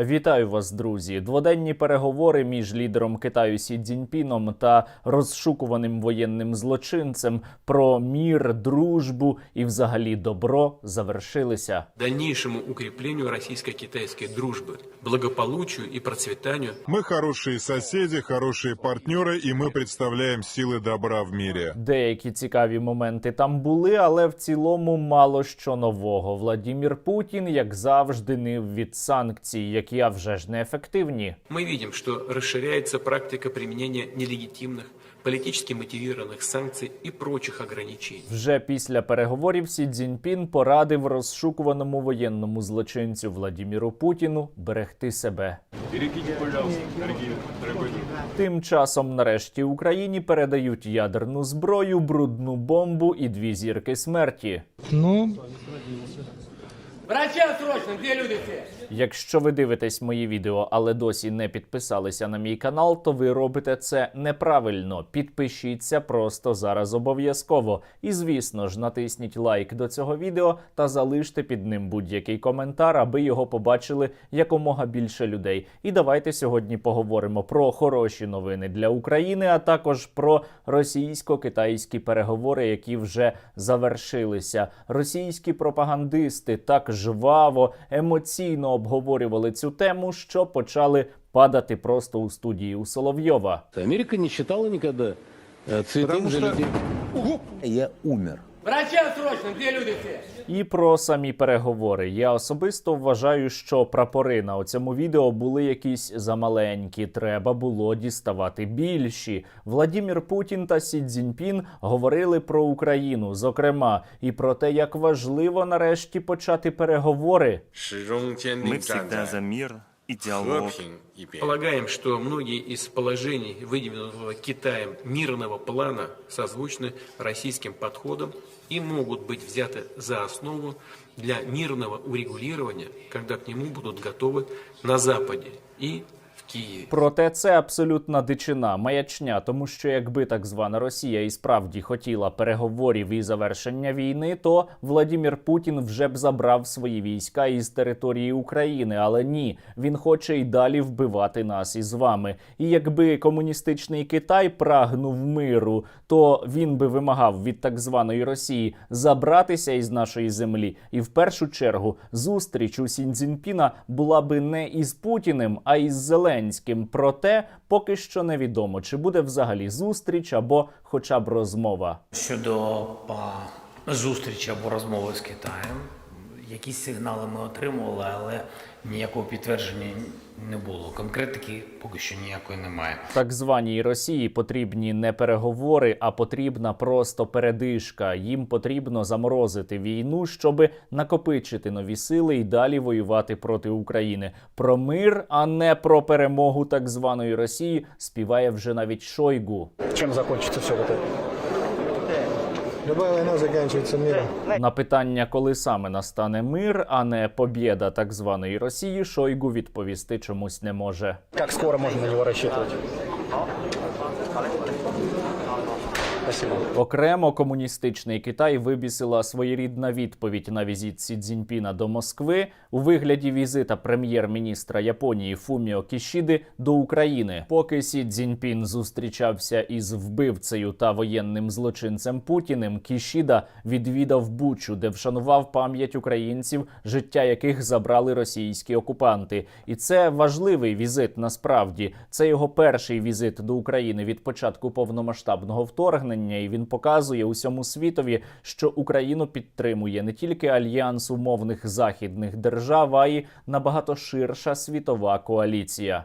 Вітаю вас, друзі! Дводенні переговори між лідером Китаю Сі Цзіньпіном та розшукуваним воєнним злочинцем про мір, дружбу і взагалі добро завершилися. дальнейшему укреплению российско-китайской дружбы, благополучию и процветанию Мы хорошие соседи, хорошие партнеры, и мы представляем силы добра в мире. Деякі цікаві моменти там були, але в цілому мало що нового. Владімір Путін, як завжди, нив від санкцій, які а вже ж неефективні. мы видим, что расширяется практика применения нелегитимных, политически мотивированных санкций и прочих ограничений. Вже після переговорів Сі Цзіньпін порадив розшукуваному воєнному злочинцю Владіміру Путіну берегти себе. Тим часом, нарешті, Україні передають ядерну зброю, брудну бомбу і дві зірки смерті. Ну, Врача срочно, где люди все? Якщо ви дивитесь мої відео, але досі не підписалися на мій канал, то ви робите це неправильно. Підпишіться просто зараз обов'язково. І звісно ж, натисніть лайк до цього відео та залиште під ним будь-який коментар, аби його побачили якомога більше людей. І давайте сьогодні поговоримо про хороші новини для України, а також про російсько-китайські переговори, які вже завершилися. Російські пропагандисти так жваво, емоційно обговорювали цю тему, що почали падати просто у студії у Соловйова. Америка не читала ніколи цветы Потому для что- людей. Я умер. Врача срочно, де люди всі? І про самі переговори. Я особисто вважаю, що прапори на цьому відео були якісь замаленькі. Треба було діставати більші. Владімір Путін та Сі Цзіньпін говорили про Україну, зокрема, і про те, як важливо нарешті почати переговори. Ми завжди за мир и диалог. Полагаем, что многие из положений, выдвинутого Китаем мирного плана, созвучны российским подходом и могут быть взяты за основу для мирного урегулирования, когда к нему будут готовы на Западе и в Киеве. Проте це абсолютна дичина, маячня, тому що якби так звана Росія і справді хотіла переговорів і завершення війни, то Владімір Путін вже б забрав свої війська із території України. Але ні, він хоче й далі вбивати нас із вами. І якби комуністичний Китай прагнув миру, то він би вимагав від так званої Росії забратися із нашої землі. І в першу чергу зустріч у Сіньцзінпіна була би не із Путіним, а із Зеленським. Проте поки що невідомо, чи буде взагалі зустріч або хоча б розмова. Щодо зустрічі або розмови з Китаєм, якісь сигнали ми отримували, але ніякого підтвердження не було. Конкретики поки що ніякої немає. Так званій Росії потрібні не переговори, а потрібна просто передишка. Їм потрібно заморозити війну, щоби накопичити нові сили і далі воювати проти України. Про мир, а не про перемогу так званої Росії, співає вже навіть Шойгу. чем закончится все вот это? Любая война заканчивается миром. На питання, коли саме настане мир, а не побєда так званої Росії, Шойгу відповісти чомусь не може. Як скоро можна на нього рассчитывать? Спасибо. Окремо комуністичний Китай вибісила своєрідна відповідь на візит Сі Цзіньпіна до Москви у вигляді візита прем'єр-міністра Японії Фуміо Кішіди до України. Поки Сі Цзіньпін зустрічався із вбивцею та воєнним злочинцем Путіним, Кішіда відвідав Бучу, де вшанував пам'ять українців, життя яких забрали російські окупанти. І це важливий візит. Насправді це його перший візит до України від початку повномасштабного вторгнення, і він показує усьому світові, що Україну підтримує не тільки альянс умовних західних держав, а й набагато ширша світова коаліція.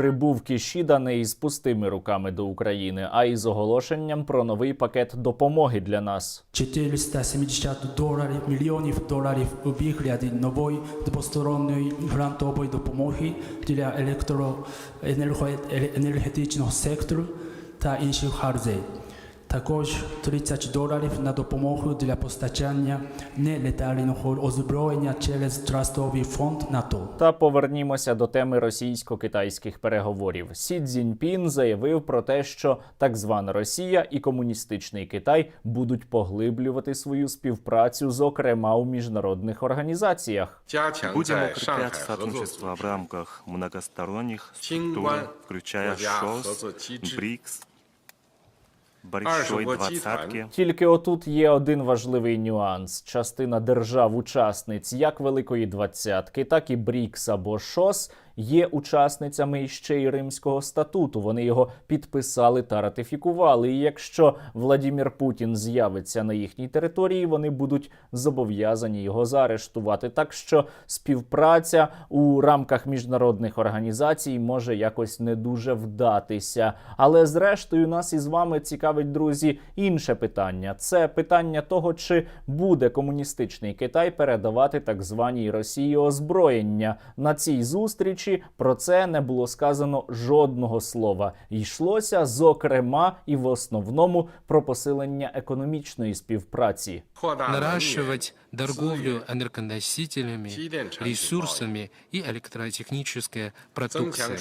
Прибув Кішіда не із пустими руками до України, а із оголошенням про новий пакет допомоги для нас. 470 доларів, мільйонів доларів у вигляді нової двосторонньої грантової допомоги для електроенергетичного сектору та інших галузей. Також 30 доларів на допомогу для постачання нелетального озброєння через Трастовий фонд НАТО. Та повернімося до теми російсько-китайських переговорів. Сі Цзіньпін заявив про те, що так звана Росія і комуністичний Китай будуть поглиблювати свою співпрацю, зокрема у міжнародних організаціях. Будем укреплять сотрудничество в рамках многосторонних структур, включая ШОС, БРИКС, Большой двадцятки. Тільки отут є один важливий нюанс: частина держав-учасниць як Великої Двадцятки, так і БРІКС або ШОС є учасницями ще й Римського статуту. Вони його підписали та ратифікували. І якщо Владімір Путін з'явиться на їхній території, вони будуть зобов'язані його заарештувати. Так що співпраця у рамках міжнародних організацій може якось не дуже вдатися. Але зрештою нас із вами цікавить, друзі, інше питання. Це питання того, чи буде комуністичний Китай передавати так званій Росії озброєння. На цій зустрічі про це не було сказано жодного слова. Йшлося зокрема і в основному про посилення економічної співпраці. Наращивать торговлю энергоносителями, ресурсами и электротехническая продукция.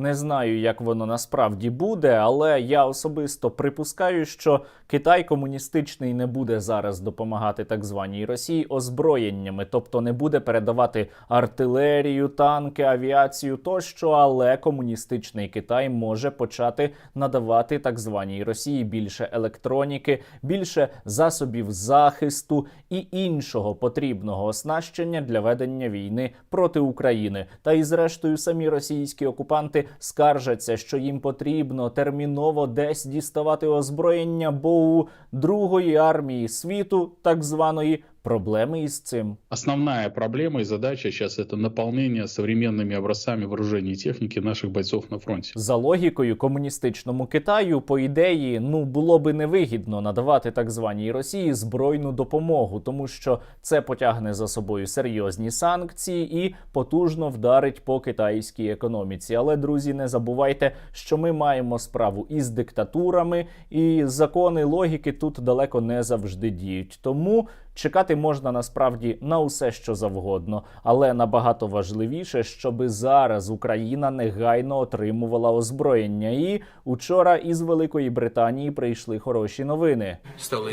Не знаю, як воно насправді буде, але я особисто припускаю, що Китай комуністичний не буде зараз допомагати так званій Росії озброєннями, тобто не буде передавати артилерію, танки, авіацію тощо, але комуністичний Китай може почати надавати так званій Росії більше електроніки, більше засобів захисту і іншого потрібного оснащення для ведення війни проти України. Та і зрештою самі російські окупанти скаржаться, що їм потрібно терміново десь діставати озброєння, бо у другої армії світу, так званої, проблеми із цим. Основная проблема и задача сейчас это наполнение современными образцами вооружений и техники наших бойцов на фронте. За логікою комуністичному Китаю, по ідеї, ну було би невигідно надавати так званій Росії збройну допомогу, тому що це потягне за собою серйозні санкції і потужно вдарить по китайській економіці. Але друзі, не забувайте, що ми маємо справу із диктатурами, і закони логіки тут далеко не завжди діють. Тому чекати можна насправді на усе, що завгодно, але набагато важливіше, щоби зараз Україна негайно отримувала озброєння. І учора із Великої Британії прийшли хороші новини. Стало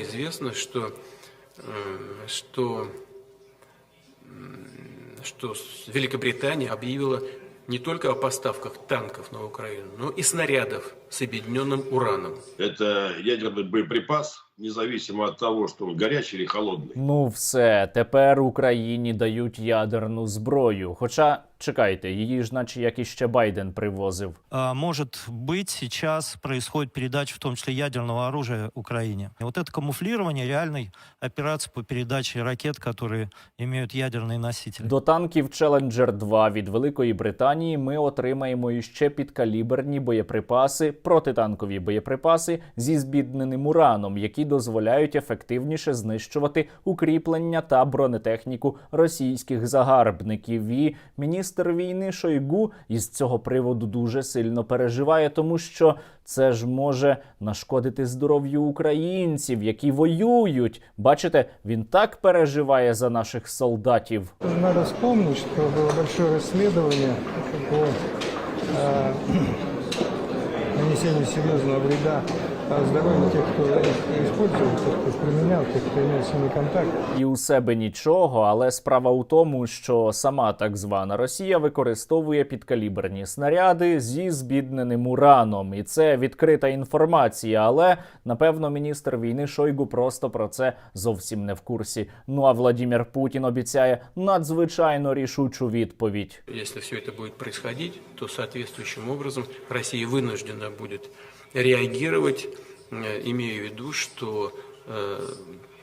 м, что, м, что с- Великобритания объявила не только о поставках танков на Украину, но и снарядов с объединенным ураном. Это ядерный боеприпас, независимо от того, что он горячий или холодный. Ну, все, тепер Україні дають ядерну зброю. Хоча чекайте, її ж, наче як іще Байден привозив. А, Может быть, сейчас происходит передача, в том числе ядерного оружия Украине. И вот это камуфлирование реальной операции по передаче ракет, которые имеют ядерные носители. До танків Challenger 2 від Великої Британії ми отримаємо іще підкаліберні боєприпаси, протитанкові боєприпаси зі збідненим ураном, які дозволяють ефективніше знищувати укріплення та бронетехніку російських загарбників. І міністр війни Шойгу із цього приводу дуже сильно переживає, тому що це ж може нашкодити здоров'ю українців, які воюють. Бачите, він так переживає за наших солдатів. Что было большое расследование по э, нанесению серьезного вреда э, здоровью тех, кто их использовал, тех, кто их применял, тех, кто имел с ними контакт. І у себе нічого, але справа у тому, що сама так звана Росія використовує підкаліберні снаряди зі збідненим ураном, і це відкрита інформація. Але напевно міністр війни Шойгу просто про це зовсім не в курсі. Ну а Владімір Путін обіцяє надзвичайно рішучу відповідь. Если все это будет происходить, то соответствующим образом Россия вынуждена будет реагировать, э, имея в виду, что э,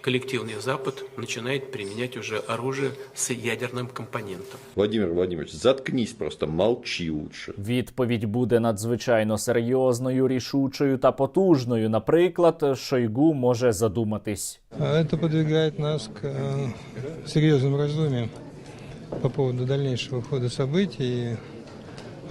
коллективный Запад начинает применять уже оружие с ядерным компонентом. Владимир Владимирович, заткнись просто, молчи лучше. Відповідь буде надзвичайно серйозною, рішучою та потужною. Наприклад, Шойгу може задуматись. А Это подвигает нас к э, серьезным раздумьям по поводу дальнейшего хода событий.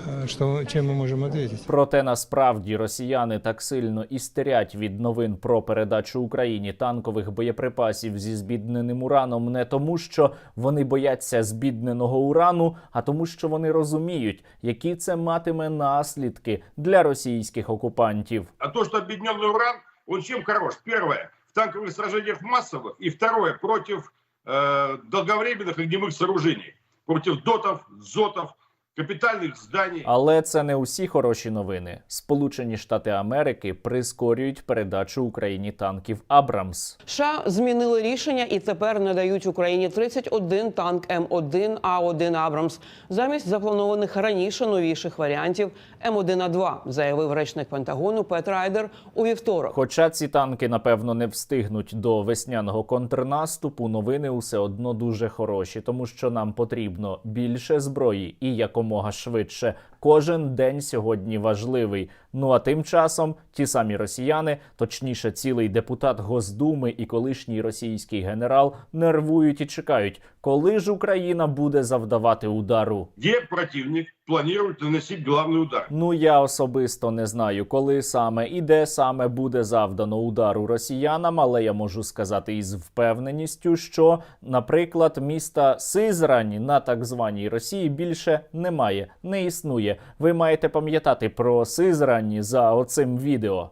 э, что, чем мы можем ответить? Проте насправді росіяни так сильно істерять від новин про передачу Україні танкових боєприпасів зі збідненим ураном не тому, що вони бояться збідненого урану, а тому, що вони розуміють, які це матиме наслідки для російських окупантів. А то, что объединенный уран, он чем хорош? Первое, в танковых сражениях массовых. И второе, против э, долговременных огневых сооружений. Против дотов, зотов, капитальных зданий. Але це не усі хороші новини. Сполучені Штати Америки прискорюють передачу Україні танків Абрамс. США змінили рішення і тепер надають Україні 31 танк М1 А1 Абрамс замість запланованих раніше новіших варіантів М1А2, заявив речник Пентагону Пет Райдер у вівторок. Хоча ці танки напевно не встигнуть до весняного контрнаступу, новини усе одно дуже хороші, тому що нам потрібно більше зброї і якомога швидше. Кожен день сьогодні важливий. Ну а тим часом ті самі росіяни, точніше, цілий депутат Госдуми і колишній російський генерал нервують і чекають, коли ж Україна буде завдавати удару. Где противник планирует наносить главный удар? Ну я особисто не знаю, коли саме і де саме буде завдано удару росіянам, але я можу сказати із впевненістю, що, наприклад, міста Сизрань на так званій Росії більше немає, не існує. Ви маєте пам'ятати про сизрані за оцим відео.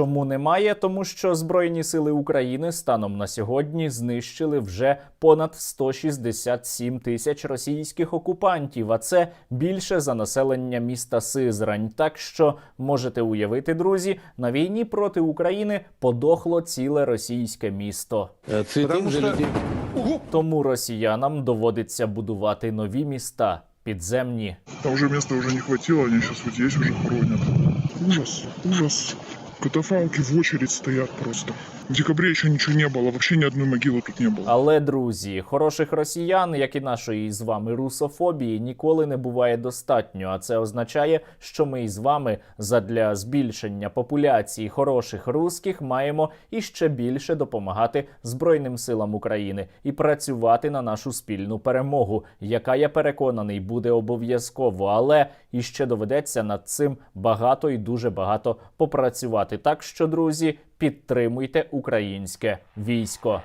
Чому немає? Тому що Збройні сили України станом на сьогодні знищили вже понад 167 тисяч російських окупантів, а це більше за населення міста Сизрань. Так що можете уявити, друзі, на війні проти України подохло ціле російське місто. Тому росіянам доводиться будувати нові міста підземні. Там уже места уже не хватило, они сейчас вот здесь уже хоронят. Ужас, ужас Катафалки в очередь стоят просто. В декабре еще ничего не было, вообще ни одной могилы тут не было. Але друзі, хороших росіян, як і нашої з вами русофобії, ніколи не буває достатньо. А це означає, що ми із вами задля збільшення популяції хороших русських маємо іще більше допомагати Збройним силам України і працювати на нашу спільну перемогу, яка я переконаний буде обов'язково, але іще доведеться над цим багато і дуже багато попрацювати. Так що, друзі, підтримуйте українське військо.